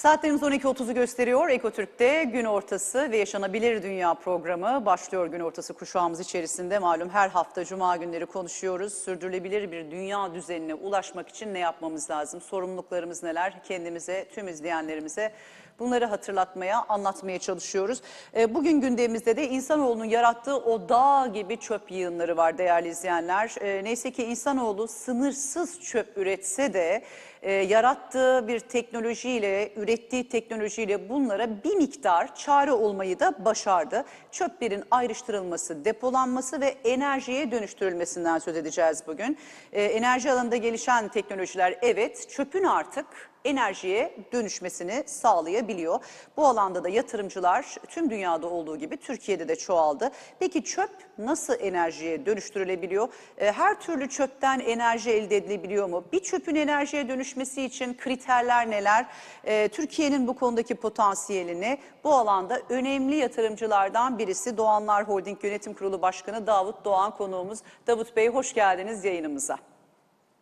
Saatlerimiz 12.30'u gösteriyor. Ekotürk'te gün ortası ve yaşanabilir dünya programı başlıyor gün ortası kuşağımız içerisinde. Malum her hafta cuma günleri konuşuyoruz. Sürdürülebilir bir dünya düzenine ulaşmak için ne yapmamız lazım? Sorumluluklarımız neler? Kendimize, tüm izleyenlerimize bunları hatırlatmaya, anlatmaya çalışıyoruz. E, Bugün gündemimizde de insanoğlunun yarattığı o dağ gibi çöp yığınları var değerli izleyenler. E, Neyse ki insanoğlu sınırsız çöp üretse de e, yarattığı bir teknolojiyle, ürettiği teknolojiyle bunlara bir miktar çare olmayı da başardı. Çöplerin ayrıştırılması, depolanması ve enerjiye dönüştürülmesinden söz edeceğiz bugün. E, enerji alanında gelişen teknolojiler evet, çöpün artık enerjiye dönüşmesini sağlayabiliyor. Bu alanda da yatırımcılar tüm dünyada olduğu gibi Türkiye'de de çoğaldı. Peki çöp nasıl enerjiye dönüştürülebiliyor? E, Her türlü çöpten enerji elde edilebiliyor mu? Bir çöpün enerjiye dönüşmesi için kriterler neler? E, Türkiye'nin bu konudaki potansiyelini bu alanda önemli yatırımcılardan birisi Doğanlar Holding Yönetim Kurulu Başkanı Davut Doğan konuğumuz. Davut Bey hoş geldiniz yayınımıza.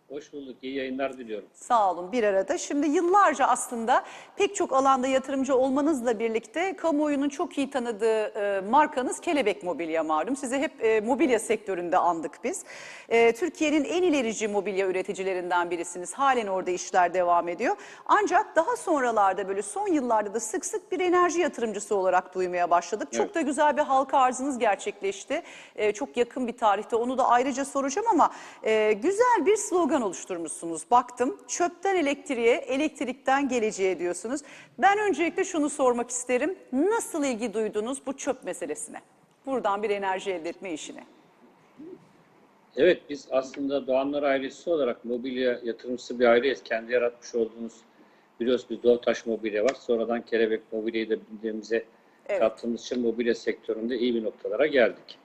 Hoş bulduk. İyi yayınlar diliyorum. Sağ olun bir arada. Şimdi yıllarca aslında pek çok alanda yatırımcı olmanızla birlikte kamuoyunun çok iyi tanıdığı e, markanız Kelebek Mobilya malum. Sizi hep e, mobilya sektöründe andık biz. E, Türkiye'nin en ilerici mobilya üreticilerinden birisiniz. Halen orada işler devam ediyor. Ancak daha sonralarda böyle son yıllarda da sık sık bir enerji yatırımcısı olarak duymaya başladık. Çok Evet. da güzel bir halka arzınız gerçekleşti. E, çok yakın bir tarihte onu da ayrıca soracağım ama e, güzel bir slogan oluşturmuşsunuz. Baktım çöpten elektriğe, elektrikten geleceğe diyorsunuz. Ben öncelikle şunu sormak isterim. Nasıl ilgi duydunuz bu çöp meselesine? Buradan bir enerji elde etme işine. Evet biz aslında Doğanlar ailesi olarak mobilya yatırımcısı bir aileyiz. Kendi yaratmış olduğumuz biliyoruz biz Doğutaş Mobilya var. Sonradan Kelebek Mobilya'yı da bildiğimize Evet. kattığımız için mobilya sektöründe iyi bir noktalara geldik.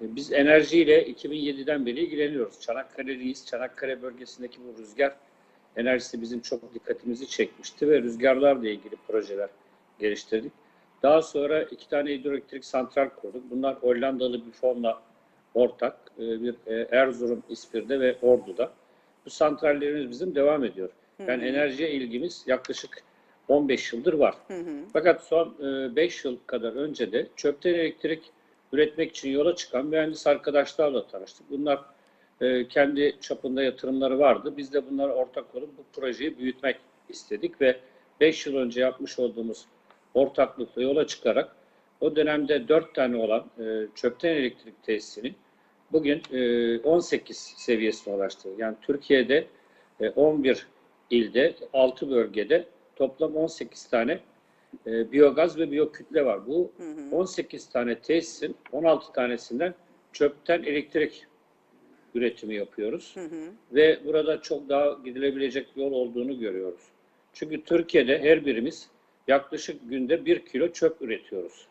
E, Biz enerjiyle 2007'den beri ilgileniyoruz. Çanakkale'liyiz. Çanakkale bölgesindeki bu rüzgar enerjisi bizim çok dikkatimizi çekmişti ve rüzgarlarla ilgili projeler geliştirdik. Daha sonra iki tane hidroelektrik santral kurduk. Bunlar Hollandalı bir fonla ortak. e, Bir e, Erzurum, İspir'de ve Ordu'da. Bu santrallerimiz bizim devam ediyor. Yani enerjiye ilgimiz yaklaşık 15 yıldır var. Fakat son 5 yıl kadar önce de çöpten elektrik üretmek için yola çıkan mühendis arkadaşlarla tanıştık. Bunlar e, kendi çapında yatırımları vardı. Biz de bunlara ortak olup bu projeyi büyütmek istedik ve 5 yıl önce yapmış olduğumuz ortaklıkla yola çıkarak o dönemde 4 tane olan e, çöpten elektrik tesisini bugün e, 18 seviyesine ulaştı. Yani Türkiye'de e, 11 ilde, 6 bölgede toplam 18 tane e, biyogaz ve biyokütle var. Bu 18 tane tesisin 16 tanesinden çöpten elektrik üretimi yapıyoruz. Ve burada çok daha gidilebilecek yol olduğunu görüyoruz. Çünkü Türkiye'de her birimiz yaklaşık günde 1 kilo çöp üretiyoruz.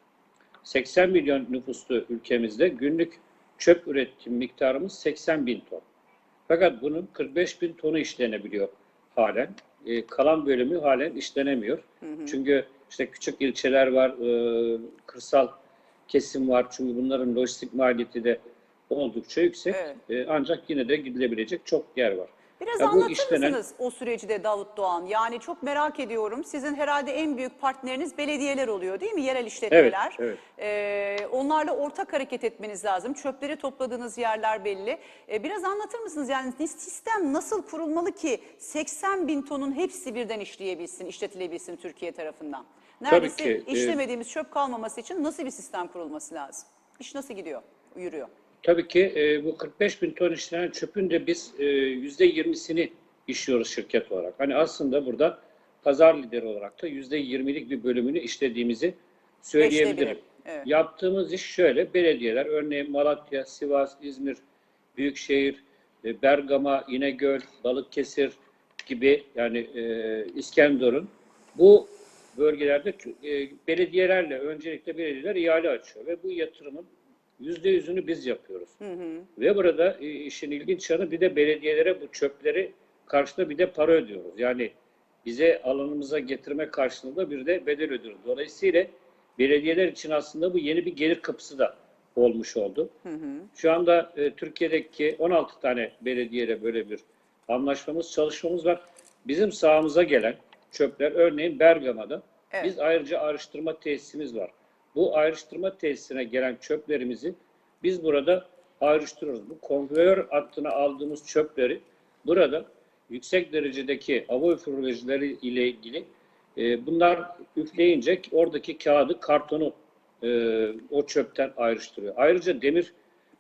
80 milyon nüfuslu ülkemizde günlük çöp üretim miktarımız 80 bin ton. Fakat bunun 45 bin tonu işlenebiliyor halen. E, kalan bölümü halen işlenemiyor. Çünkü işte küçük ilçeler var, e, kırsal kesim var. Çünkü bunların lojistik maliyeti de oldukça yüksek. Evet. E, ancak yine de gidilebilecek çok yer var. Biraz Ya anlatır işlenen- mısınız o süreci de Davut Doğan? Yani çok merak ediyorum. Sizin herhalde en büyük partneriniz belediyeler oluyor değil mi? Yerel işletmeler. evet. Ee, onlarla ortak hareket etmeniz lazım. Çöpleri topladığınız yerler belli. Ee, biraz anlatır mısınız? Yani sistem nasıl kurulmalı ki 80 bin tonun hepsi birden işleyebilsin, işletilebilsin Türkiye tarafından? Neredeyse ki, e, işlemediğimiz çöp kalmaması için nasıl bir sistem kurulması lazım? İş nasıl gidiyor, yürüyor? Tabii ki e, bu 45 bin ton işlenen çöpün de biz e, yüzde 20'sini işliyoruz şirket olarak. Hani aslında burada pazar lideri olarak da yüzde 20'lik bir bölümünü işlediğimizi söyleyebilirim. Evet. Yaptığımız iş şöyle, belediyeler örneğin Malatya, Sivas, İzmir, Büyükşehir, e, Bergama, İnegöl, Balıkesir gibi yani e, İskenderun bu bölgelerde e, belediyelerle öncelikle belediyeler ihale açıyor ve bu yatırımın yüzde yüzünü biz yapıyoruz. Ve burada e, işin ilginç yanı bir de belediyelere bu çöpleri karşılığında bir de para ödüyoruz. Yani bize alanımıza getirme karşılığında bir de bedel ödüyoruz. Dolayısıyla belediyeler için aslında bu yeni bir gelir kapısı da olmuş oldu. Şu anda e, Türkiye'deki 16 tane belediyeyle böyle bir anlaşmamız, çalışmamız var. Bizim sahamıza gelen çöpler. Örneğin Bergama'da Evet. biz ayrıca ayrıştırma tesisimiz var. Bu ayrıştırma tesisine gelen çöplerimizi biz burada ayrıştırıyoruz. Bu konveyör hattına aldığımız çöpleri burada yüksek derecedeki hava üfürücüleri ile ilgili e, bunlar üfleyince oradaki kağıdı, kartonu e, o çöpten ayrıştırıyor. Ayrıca demir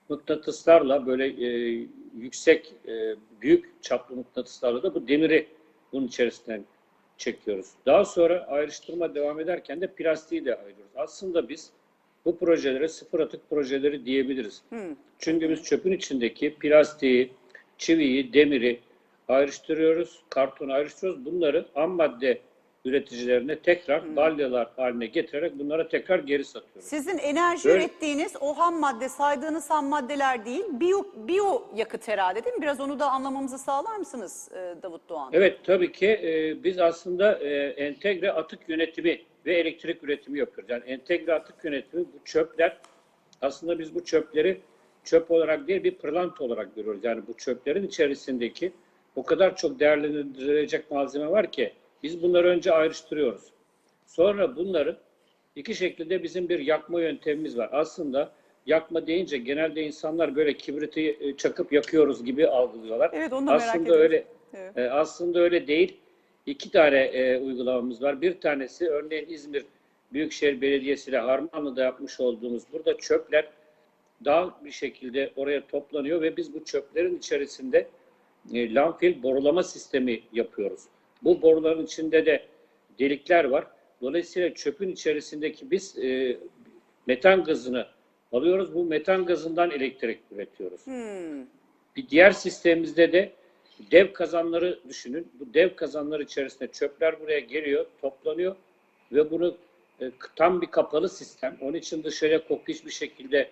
mıknatıslarla böyle e, yüksek, e, büyük çaplı mıknatıslarla da bu demiri bunun içerisinden çekiyoruz. Daha sonra ayrıştırma devam ederken de plastiği de ayırıyoruz. Aslında biz bu projelere sıfır atık projeleri diyebiliriz. Çünkü biz çöpün içindeki plastiği, çiviyi, demiri ayrıştırıyoruz, kartonu ayrıştırıyoruz. Bunları ham madde üreticilerine tekrar balyalar haline getirerek bunlara tekrar geri satıyoruz. Sizin enerji Böyle- ürettiğiniz o ham madde saydığınız ham maddeler değil, biyo, biyo yakıt herhalde değil mi? Biraz onu da anlamamızı sağlar mısınız e, Davut Doğan? Evet tabii ki e, biz aslında e, entegre atık yönetimi ve elektrik üretimi yapıyoruz. Yani entegre atık yönetimi bu çöpler aslında biz bu çöpleri çöp olarak değil bir pırlanta olarak görüyoruz. Yani bu çöplerin içerisindeki o kadar çok değerlendirilecek malzeme var ki biz bunları önce ayrıştırıyoruz. Sonra bunları iki şekilde bizim bir yakma yöntemimiz var. Aslında yakma deyince genelde insanlar böyle kibriti e, çakıp yakıyoruz gibi algılıyorlar. Evet, onu da merak aslında ediyorum. öyle Evet. e, aslında öyle değil. İki tane e, uygulamamız var. Bir tanesi örneğin İzmir Büyükşehir Belediyesi ile Harmanlı'da yapmış olduğumuz burada çöpler daha bir şekilde oraya toplanıyor ve biz bu çöplerin içerisinde e, landfill borulama sistemi yapıyoruz. Bu boruların içinde de delikler var. Dolayısıyla çöpün içerisindeki biz e, metan gazını alıyoruz. Bu metan gazından elektrik üretiyoruz. Hmm. Bir diğer sistemimizde de dev kazanları düşünün. Bu dev kazanlar içerisinde çöpler buraya geliyor, toplanıyor ve bunu e, tam bir kapalı sistem. Onun için dışarıya koku hiçbir şekilde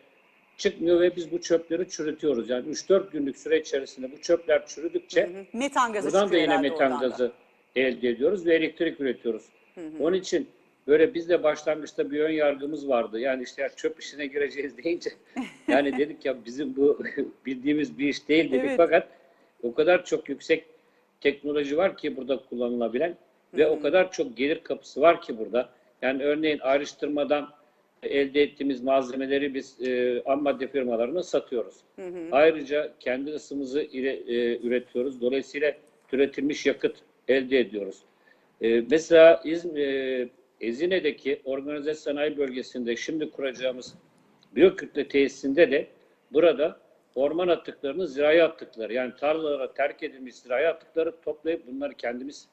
çıkmıyor ve biz bu çöpleri çürütüyoruz. Yani 3-4 günlük süre içerisinde bu çöpler çürüdükçe Metan gazı buradan da yine metan oradan da. Elde ediyoruz ve elektrik üretiyoruz. Onun için böyle biz de başlangıçta bir ön yargımız vardı. Yani işte ya çöp işine gireceğiz deyince yani dedik ya bizim bu bildiğimiz bir iş değil dedik. Evet. Fakat o kadar çok yüksek teknoloji var ki burada kullanılabilen ve o kadar çok gelir kapısı var ki burada. Yani örneğin ayrıştırmadan elde ettiğimiz malzemeleri biz e, ham madde firmalarına satıyoruz. Ayrıca kendi ısımızı ile, e, üretiyoruz. Dolayısıyla türetilmiş yakıt elde ediyoruz. E, mesela İzmir, e, Ezine'deki organize sanayi bölgesinde şimdi kuracağımız biyokütle tesisinde de burada orman atıklarını zirai atıkları yani tarlalara terk edilmiş zirai atıkları toplayıp bunları kendimiz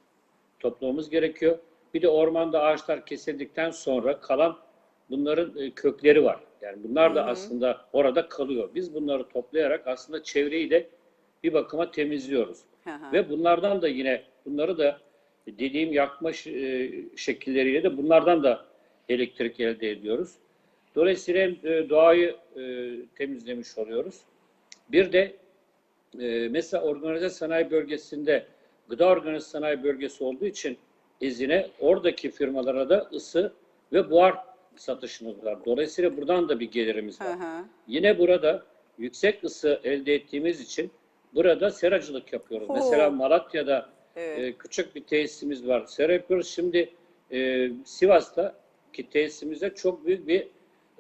toplamamız gerekiyor. Bir de ormanda ağaçlar kesildikten sonra kalan bunların e, kökleri var. Yani bunlar da aslında orada kalıyor. Biz bunları toplayarak aslında çevreyi de bir bakıma temizliyoruz. Hı hı. Ve bunlardan da yine bunları da dediğim yakma e, şekilleriyle de bunlardan da elektrik elde ediyoruz. Dolayısıyla hem e, doğayı e, temizlemiş oluyoruz. Bir de mesela organize sanayi bölgesinde gıda organize sanayi bölgesi olduğu için izine oradaki firmalara da ısı ve buhar satışımız var. Dolayısıyla buradan da bir gelirimiz Hı var. hı. Yine burada yüksek ısı elde ettiğimiz için burada seracılık yapıyoruz. Oo. Mesela Malatya'da Evet. e, küçük bir tesisimiz var. Sera yapıyoruz. Şimdi e, Sivas'ta ki tesisimizde çok büyük bir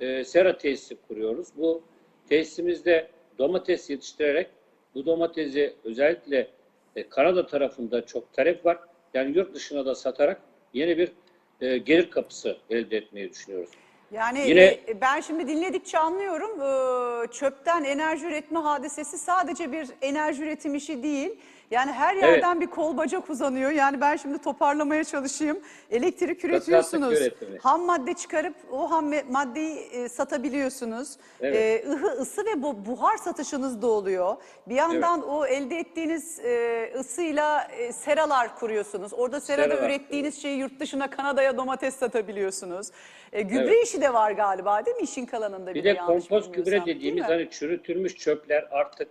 e, sera tesisi kuruyoruz. Bu tesisimizde domates yetiştirerek bu domatesi özellikle e, Kanada tarafında çok talep var. Yani yurt dışına da satarak yeni bir e, gelir kapısı elde etmeyi düşünüyoruz. Yani Yine- e, ben şimdi dinledikçe anlıyorum e, çöpten enerji üretme hadisesi sadece bir enerji üretim işi değil. Yani her yerden bir kol bacak uzanıyor. Yani ben şimdi toparlamaya çalışayım. Elektrik üretiyorsunuz. Ham madde çıkarıp o ham maddeyi e, satabiliyorsunuz. Evet. E, ıhı, ısı ve bu buhar satışınız da oluyor. Bir yandan o elde ettiğiniz e, ısıyla e, seralar kuruyorsunuz. Orada serada Seralar ürettiğiniz şeyi yurt dışına Kanada'ya domates satabiliyorsunuz. E, gübre Evet. işi de var galiba değil mi işin kalanında? Bir de de kompost gübre dediğimiz mi? hani çürütülmüş çöpler artık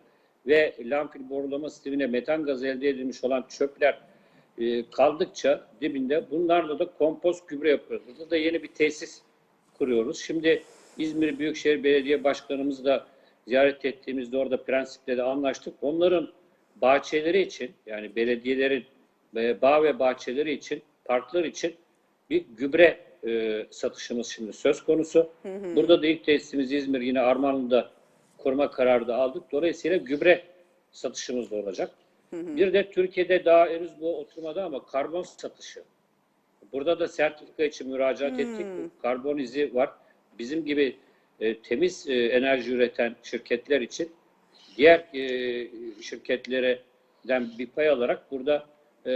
ve landfill borulama sistemine metan gazı elde edilmiş olan çöpler e, kaldıkça dibinde bunlarla da kompost gübre yapıyoruz. Burada da yeni bir tesis kuruyoruz. Şimdi İzmir Büyükşehir Belediye Başkanımızı da ziyaret ettiğimizde orada prensiple de anlaştık. Onların bahçeleri için yani belediyelerin e, bağ ve bahçeleri için parklar için bir gübre e, satışımız şimdi söz konusu. Burada da ilk tesisimiz İzmir yine Armanlı'da koruma kararı da aldık. Dolayısıyla gübre satışımız da olacak. Bir de Türkiye'de daha henüz bu oturmadı ama karbon satışı. Burada da sertifika için müracaat ettik. Bu Karbon izi var. Bizim gibi e, temiz e, enerji üreten şirketler için diğer e, şirketlerden bir pay alarak burada e,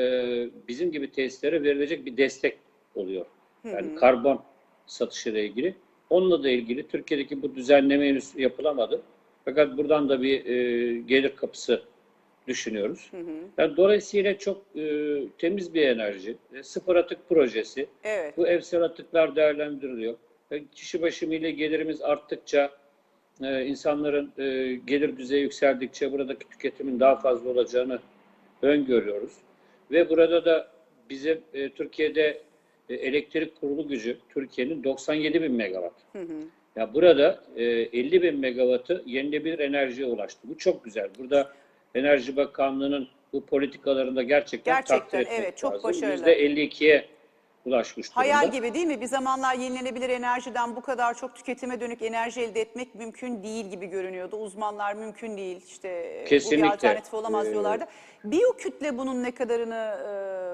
bizim gibi tesislere verilecek bir destek oluyor. Yani karbon satışıyla ilgili. Onunla da ilgili Türkiye'deki bu düzenleme henüz yapılamadı. Fakat buradan da bir e, gelir kapısı düşünüyoruz. Yani dolayısıyla çok e, temiz bir enerji. E, sıfır atık projesi. Evet. Bu evsel atıklar değerlendiriliyor. Ve kişi başı milli gelirimiz arttıkça, e, insanların e, gelir düzeyi yükseldikçe buradaki tüketimin daha fazla olacağını öngörüyoruz. Ve burada da bizim e, Türkiye'de e, elektrik kurulu gücü Türkiye'nin 97 bin megawatt. Ya burada e, 50 bin megawattı yenilebilir enerjiye ulaştı. Bu çok güzel. Burada Enerji Bakanlığı'nın bu politikalarında gerçekten, Gerçekten, takdir etmek evet, çok lazım. başarılı. %52'ye ulaşmış durumda. Hayal gibi değil mi? Bir zamanlar yenilenebilir enerjiden bu kadar çok tüketime dönük enerji elde etmek mümkün değil gibi görünüyordu. Uzmanlar mümkün değil işte e, bu Kesinlikle. bir alternatif olamaz Ee, diyorlardı. Biyokütle bunun ne kadarını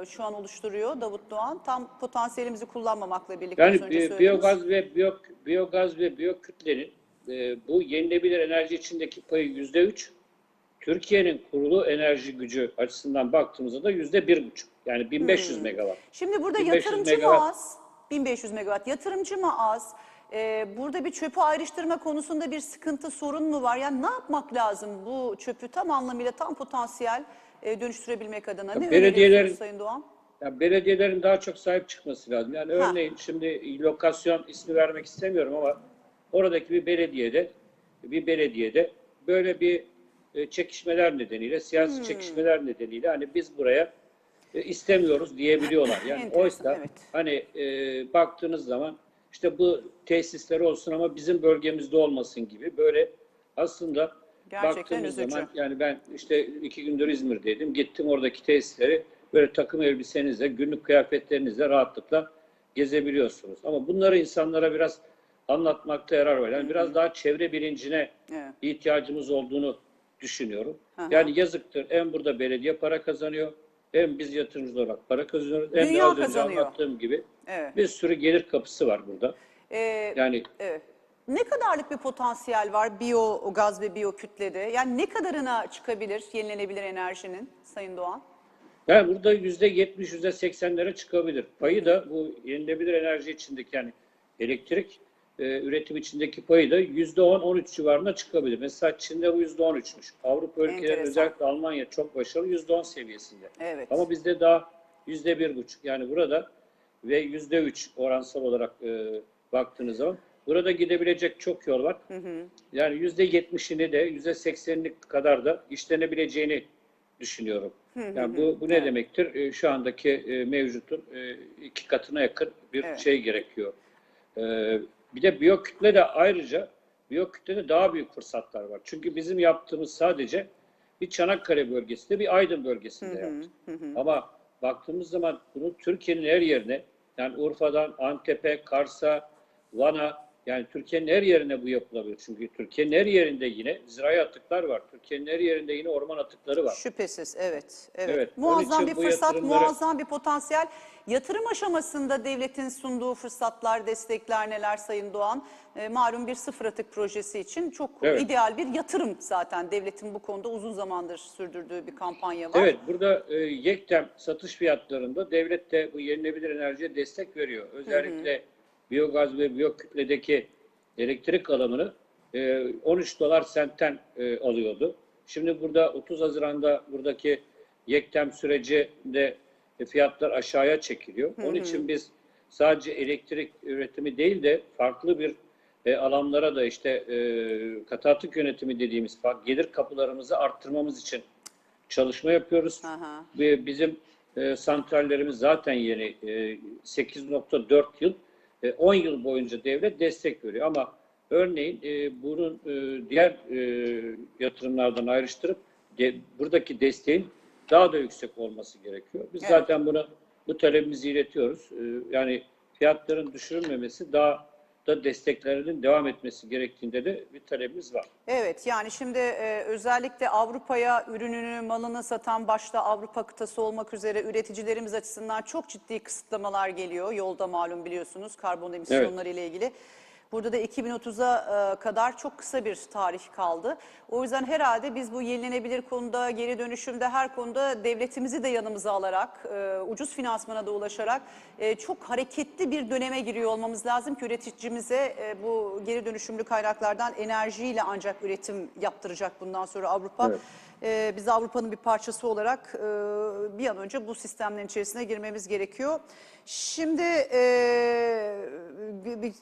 e, şu an oluşturuyor Davut Doğan? Tam potansiyelimizi kullanmamakla birlikte Yani bi- biyogaz ve biyo, biyogaz ve biyokütlenin e, bu yenilebilir enerji içindeki payı yüzde üç. Türkiye'nin kurulu enerji gücü açısından baktığımızda da yüzde bir buçuk. Yani 1500 Hmm. megawatt. Şimdi burada 1500 yatırımcı mı megawatt. az? 1500 megawatt. Yatırımcı mı az? Ee, burada bir çöpü ayrıştırma konusunda bir sıkıntı, sorun mu var? Yani ne yapmak lazım bu çöpü tam anlamıyla, tam potansiyel e, dönüştürebilmek adına? Ne belediyelerin- Sayın Doğan? Yani belediyelerin daha çok sahip çıkması lazım. Yani Ha. örneğin şimdi lokasyon ismi vermek istemiyorum ama oradaki bir belediyede bir belediyede böyle bir e, çekişmeler nedeniyle, siyasi Hmm. çekişmeler nedeniyle hani biz buraya e, istemiyoruz diyebiliyorlar. Yani oysa evet. hani e, baktığınız zaman işte bu tesisler olsun ama bizim bölgemizde olmasın gibi böyle aslında Gerçekten baktığımız üzücü. zaman yani ben işte iki gündür İzmir'deydim. Gittim oradaki tesisleri böyle takım elbisenizle, günlük kıyafetlerinizle rahatlıkla gezebiliyorsunuz. Ama bunları insanlara biraz anlatmakta yarar var. Yani biraz daha çevre bilincine Evet. ihtiyacımız olduğunu düşünüyorum. Aha. Yani yazıktır. Hem burada belediye para kazanıyor, hem biz yatırımcı olarak para kazanıyoruz. Hem de az önce kazanıyor. anlattığım gibi Evet. bir sürü gelir kapısı var burada. Ee, Yani evet. Ne kadarlık bir potansiyel var biyogaz ve biyokütlede? Yani ne kadarına çıkabilir yenilenebilir enerjinin Sayın Doğan? Yani burada yüzde yetmiş, yüzde seksenlere çıkabilir. Payı da bu yenilebilir enerji içindeki yani elektrik e, üretim içindeki payı da yüzde on, on üç civarında çıkabilir. Mesela Çin'de bu yüzde on üçmüş. Avrupa ülkeleri Enteresan. özellikle Almanya çok başarılı yüzde on seviyesinde. Evet. Ama bizde daha yüzde bir buçuk. Yani burada ve yüzde üç oransal olarak e, baktığınız zaman burada gidebilecek çok yol var. Yani yüzde yetmişini de yüzde seksenini kadar da işlenebileceğini düşünüyorum. Yani bu, bu ne Evet. demektir? E, şu andaki e, mevcutun iki katına yakın bir Evet. şey gerekiyor. Bir de biyokütle de ayrıca biyokütlede daha büyük fırsatlar var. Çünkü bizim yaptığımız sadece bir Çanakkale bölgesinde, bir Aydın bölgesinde yaptık. Ama baktığımız zaman bunu Türkiye'nin her yerine, yani Urfa'dan Antep'e, Kars'a, Van'a, yani Türkiye'nin her yerine bu yapılabilir. Çünkü Türkiye'nin her yerinde yine zirai atıklar var. Türkiye'nin her yerinde yine orman atıkları var. Şüphesiz evet. Evet. Evet, Muazzam bir fırsat, yatırımları- muazzam bir potansiyel. Yatırım aşamasında devletin sunduğu fırsatlar, destekler neler Sayın Doğan? E, malum bir sıfır atık projesi için çok Evet. ideal bir yatırım zaten. Devletin bu konuda uzun zamandır sürdürdüğü bir kampanya var. Evet, burada e, yektem satış fiyatlarında devlet de bu yenilenebilir enerjiye destek veriyor. Özellikle biyogaz ve biyokütledeki elektrik alımını e, 13 dolar sentten e, alıyordu. Şimdi burada 30 Haziran'da buradaki yektem sürecinde e, fiyatlar aşağıya çekiliyor. Onun için biz sadece elektrik üretimi değil de farklı bir e, alanlara da işte e, yönetimi dediğimiz gelir kapılarımızı arttırmamız için çalışma yapıyoruz. Aha. Ve bizim e, santrallerimiz zaten yeni e, 8.4 yıl, e, 10 yıl boyunca devlet destek veriyor. Ama örneğin e, bunun e, diğer e, yatırımlardan ayrıştırıp de, buradaki desteğin daha da yüksek olması gerekiyor. Biz Evet. zaten bunu bu talebimizi iletiyoruz. Ee, Yani fiyatların düşürülmemesi daha da desteklerinin devam etmesi gerektiğinde de bir talebimiz var. Evet yani şimdi e, özellikle Avrupa'ya ürününü, malını satan başta Avrupa kıtası olmak üzere üreticilerimiz açısından çok ciddi kısıtlamalar geliyor. Yolda malum biliyorsunuz karbon emisyonları ile ilgili. Burada da 2030'a e, kadar çok kısa bir tarih kaldı. O yüzden herhalde biz bu yenilenebilir konuda, geri dönüşümde her konuda devletimizi de yanımıza alarak, e, ucuz finansmana da ulaşarak e, çok hareketli bir döneme giriyor olmamız lazım ki üreticimize bu geri dönüşümlü kaynaklardan enerjiyle ancak üretim yaptıracak bundan sonra Avrupa. Evet. Ee, biz Avrupa'nın bir parçası olarak e, bir an önce bu sistemlerin içerisine girmemiz gerekiyor. Şimdi e,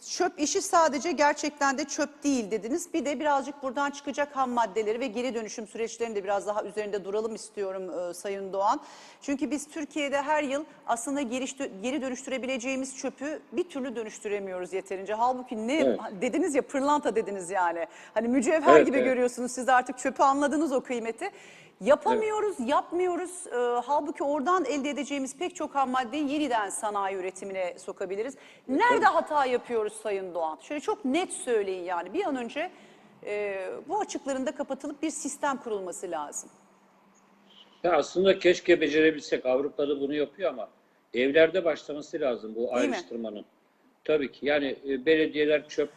çöp işi sadece gerçekten de çöp değil dediniz. Bir de birazcık buradan çıkacak ham maddeleri ve geri dönüşüm süreçlerini de biraz daha üzerinde duralım istiyorum e, Sayın Doğan. Çünkü biz Türkiye'de her yıl aslında geri, geri dönüştürebileceğimiz çöpü bir türlü dönüştüremiyoruz yeterince. Halbuki ne Evet. dediniz ya pırlanta dediniz yani. Hani mücevher Evet, gibi evet. görüyorsunuz siz artık çöpü anladınız o kıymeti. Yapamıyoruz, yapmıyoruz. Ee, halbuki oradan elde edeceğimiz pek çok ham maddeyi yeniden sanayi üretimine sokabiliriz. Nerede hata yapıyoruz Sayın Doğan? Şöyle çok net söyleyin yani. Bir an önce e, bu açıkların da kapatılıp bir sistem kurulması lazım. Ya aslında keşke becerebilsek. Avrupa'da bunu yapıyor ama evlerde başlaması lazım bu mi? ayrıştırmanın. Tabii ki. Yani e, belediyeler çöp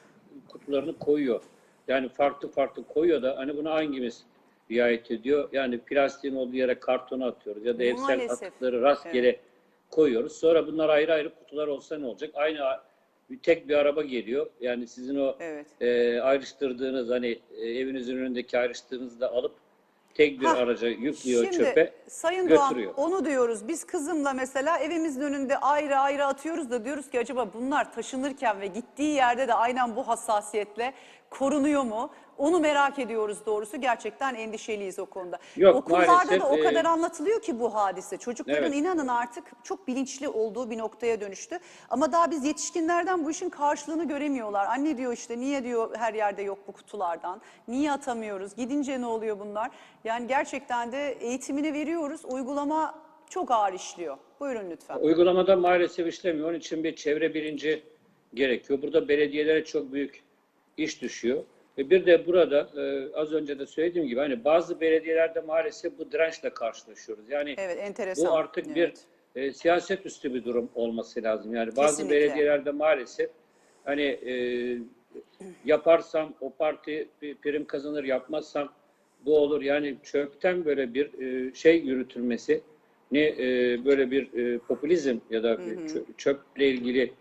kutularını koyuyor. Yani farklı farklı koyuyor da hani buna hangimiz riayet ediyor? Yani plastiğin olduğu yere kartonu atıyoruz ya da evsel Maalesef. atıkları rastgele koyuyoruz. Sonra bunlar ayrı ayrı kutular olsa ne olacak? Aynı bir tek bir araba geliyor. Yani sizin o Evet. e, ayrıştırdığınız hani e, evinizin önündeki ayrıştığınızı da alıp tek bir Ha, araca yüklüyor Şimdi çöpe Sayın Doğan götürüyor. onu diyoruz. Biz kızımla mesela evimizin önünde ayrı ayrı atıyoruz da diyoruz ki acaba bunlar taşınırken ve gittiği yerde de aynen bu hassasiyetle korunuyor mu? Onu merak ediyoruz doğrusu. Gerçekten endişeliyiz o konuda. Yok, Okullarda maalesef, da o e, kadar anlatılıyor ki bu hadise. Çocukların Evet. inanın artık çok bilinçli olduğu bir noktaya dönüştü. Ama daha biz yetişkinlerden bu işin karşılığını göremiyorlar. Anne diyor işte niye diyor her yerde yok bu kutulardan? Niye atamıyoruz? Gidince ne oluyor bunlar? Yani gerçekten de eğitimini veriyoruz. Uygulama çok ağır işliyor. Buyurun lütfen. Uygulamada maalesef işlemiyor. Onun için bir çevre bilinci gerekiyor. Burada belediyelere çok büyük iş düşüyor. Ve bir de burada e, az önce de söylediğim gibi hani bazı belediyelerde maalesef bu dirençle karşılaşıyoruz. Yani Evet enteresan. bu artık Evet. bir e, siyaset üstü bir durum olması lazım. Yani bazı Kesinlikle. belediyelerde maalesef hani e, yaparsam o parti prim kazanır, yapmazsam bu olur. Yani çöpten böyle bir e, şey yürütülmesi ne e, böyle bir e, popülizm ya da bir çö- çöple ilgili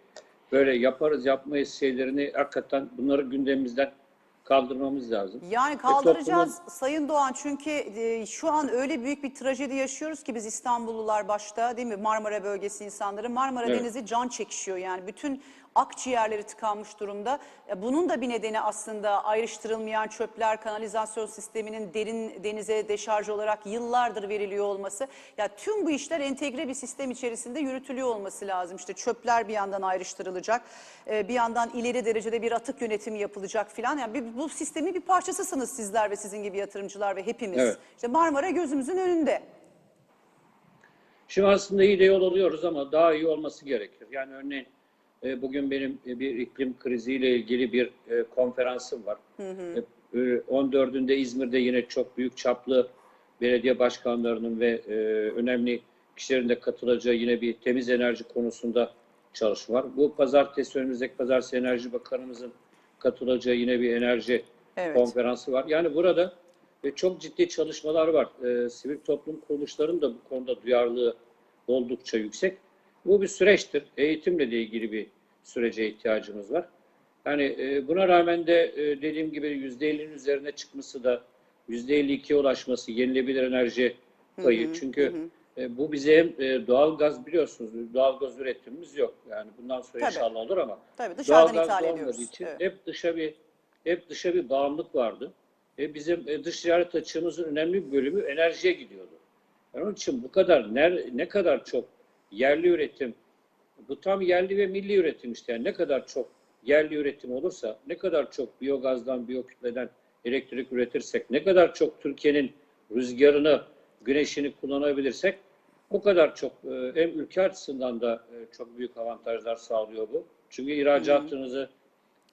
böyle yaparız yapmayız şeylerini hakikaten bunları gündemimizden kaldırmamız lazım. Yani kaldıracağız toplumun- Sayın Doğan çünkü e, şu an öyle büyük bir trajedi yaşıyoruz ki biz İstanbullular başta değil mi Marmara bölgesi insanları Marmara Evet. Denizi can çekişiyor yani bütün akciğerleri tıkanmış durumda. E, Bunun da bir nedeni aslında ayrıştırılmayan çöpler kanalizasyon sisteminin derin denize deşarj olarak yıllardır veriliyor olması. Ya tüm bu işler entegre bir sistem içerisinde yürütülüyor olması lazım. İşte çöpler bir yandan ayrıştırılacak, e, bir yandan ileri derecede bir atık yönetimi yapılacak filan. Yani bu sistemin bir parçasısınız sizler ve sizin gibi yatırımcılar ve hepimiz. Evet. İşte Marmara gözümüzün önünde. Şimdi aslında iyi de yol alıyoruz ama daha iyi olması gerekir. Yani örneğin e, bugün benim e, bir iklim kriziyle ilgili bir e, konferansım var. E, e, 14'ünde İzmir'de yine çok büyük çaplı belediye başkanlarının ve e, önemli kişilerin de katılacağı yine bir temiz enerji konusunda çalışma var. Bu pazartesi önümüzdeki pazartesi Enerji Bakanımızın katılacağı yine bir enerji Evet. konferansı var. Yani burada e, çok ciddi çalışmalar var. E, sivil toplum kuruluşlarının da bu konuda duyarlılığı oldukça yüksek. Bu bir süreçtir. Eğitimle de ilgili bir sürece ihtiyacımız var. Yani e, buna rağmen de e, dediğim gibi %50'nin üzerine çıkması da %52'ye ulaşması yenilebilir enerji payı. Çünkü e, bu bize hem e, doğal gaz biliyorsunuz doğal gaz üretimimiz yok. Yani bundan sonra Tabii. inşallah olur ama Tabii dışarıdan doğalgaz ithal da olmadığı ediyoruz. için Evet. hep dışa bir hep dışa bir bağımlılık vardı. E bizim e, dış ticaret açığımızın önemli bir bölümü enerjiye gidiyordu. Yani onun için bu kadar ne, ne kadar çok yerli üretim bu tam yerli ve milli üretim işte. Yani ne kadar çok yerli üretim olursa, ne kadar çok biyogazdan, biyokütleden elektrik üretirsek, ne kadar çok Türkiye'nin rüzgarını, güneşini kullanabilirsek Bu kadar çok e, hem ülke açısından da e, çok büyük avantajlar sağlıyor bu. Çünkü ihracatınızı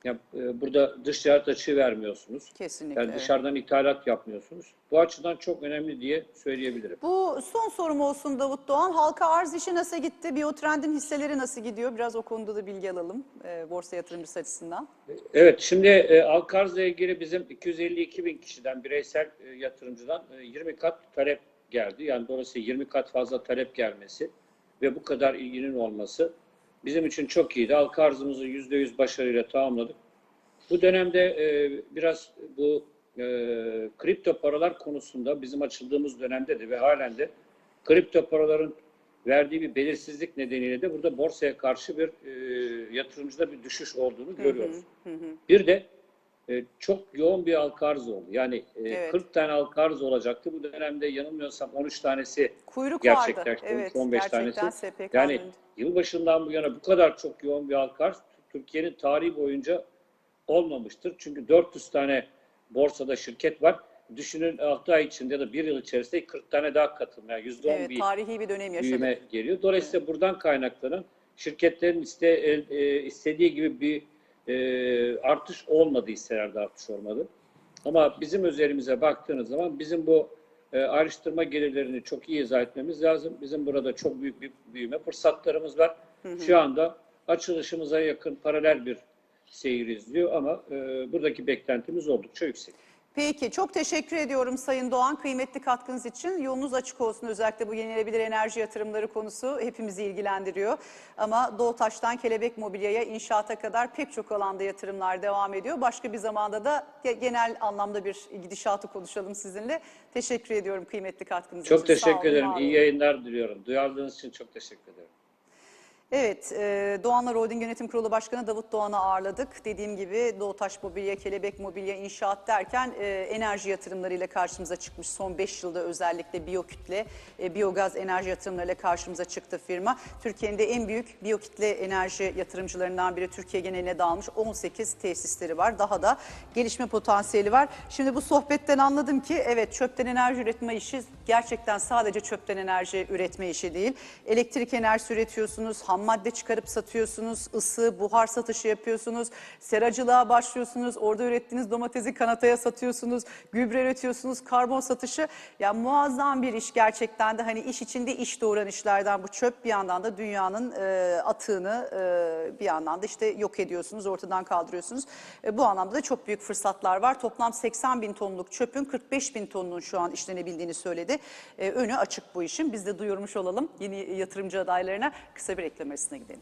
ya, e, burada dış ticaret açığı vermiyorsunuz. Kesinlikle. Yani dışarıdan ithalat yapmıyorsunuz. Bu açıdan çok önemli diye söyleyebilirim. Bu son sorum olsun Davut Doğan. Halka arz işi nasıl gitti? Biyotrend'in hisseleri nasıl gidiyor? Biraz o konuda da bilgi alalım e, borsa yatırımcısı açısından. Evet, şimdi e, Alkarz'la ilgili bizim 252 bin kişiden, bireysel e, yatırımcıdan e, 20 kat talep geldi. Yani dolayısıyla 20 kat fazla talep gelmesi ve bu kadar ilginin olması bizim için çok iyiydi. Alkarz'ımızı %100 başarıyla tamamladık. Bu dönemde e, biraz bu e, kripto paralar konusunda bizim açıldığımız dönemde de ve halen de kripto paraların verdiği bir belirsizlik nedeniyle de burada borsaya karşı bir e, yatırımcıda bir düşüş olduğunu görüyoruz. Bir de e, çok yoğun bir halka arz oldu. Yani e, Evet. 40 tane halka arz olacaktı. Bu dönemde yanılmıyorsam 13 tanesi Kuyruk gerçekleşti. Evet, 15 gerçekten tanesi. SPK Yani yılbaşından bu yana bu kadar çok yoğun bir halka arz Türkiye'nin tarihi boyunca olmamıştır. Çünkü 400 tane borsada şirket var. Düşünün 6 ay içinde ya da 1 yıl içerisinde 40 tane daha katılım. Yani %10 Evet, bir tarihi bir dönem yaşadık. büyüme geliyor. Dolayısıyla buradan kaynaklanan şirketlerin iste, e, istediği gibi bir e, artış olmadı, hisselerde artış olmadı. Ama bizim özelimize baktığınız zaman bizim bu e, ayrıştırma gelirlerini çok iyi izah etmemiz lazım. Bizim burada çok büyük bir büyüme fırsatlarımız var. Şu anda açılışımıza yakın paralel bir seyir izliyor ama e, buradaki beklentimiz oldukça yüksek. Peki çok teşekkür ediyorum Sayın Doğan kıymetli katkınız için. Yolunuz açık olsun özellikle bu yenilenebilir enerji yatırımları konusu hepimizi ilgilendiriyor. Ama Doğutaş'tan Kelebek Mobilya'ya inşaata kadar pek çok alanda yatırımlar devam ediyor. Başka bir zamanda da ge- genel anlamda bir gidişatı konuşalım sizinle. Teşekkür ediyorum kıymetli katkınız için. Çok teşekkür olun, ederim. var İyi yayınlar diliyorum. Duyarlılığınız için çok teşekkür ederim. Evet, e, Doğanlar Holding Yönetim Kurulu Başkanı Davut Doğan'ı ağırladık. Dediğim gibi Doğutaş Mobilya, Kelebek Mobilya, İnşaat derken e, enerji yatırımlarıyla karşımıza çıkmış. Son 5 yılda özellikle biyokütle, e, biyogaz enerji yatırımlarıyla karşımıza çıktı firma. Türkiye'nin de en büyük biyokütle enerji yatırımcılarından biri Türkiye geneline dağılmış 18 tesisleri var. Daha da gelişme potansiyeli var. Şimdi bu sohbetten anladım ki evet çöpten enerji üretme işi gerçekten sadece çöpten enerji üretme işi değil. Elektrik enerjisi üretiyorsunuz, ham madde çıkarıp satıyorsunuz, ısı, buhar satışı yapıyorsunuz, seracılığa başlıyorsunuz, orada ürettiğiniz domatesi kanataya satıyorsunuz, gübre üretiyorsunuz, karbon satışı. Ya muazzam bir iş gerçekten de hani iş içinde iş doğuran işlerden bu çöp bir yandan da dünyanın e, atığını e, bir yandan da işte yok ediyorsunuz, ortadan kaldırıyorsunuz. E, bu anlamda da çok büyük fırsatlar var. Toplam 80 bin tonluk çöpün 45 bin tonunun şu an işlenebildiğini söyledi. E, önü açık bu işin. Biz de duyurmuş olalım yeni yatırımcı adaylarına. Kısa bir reklam arasına gidelim.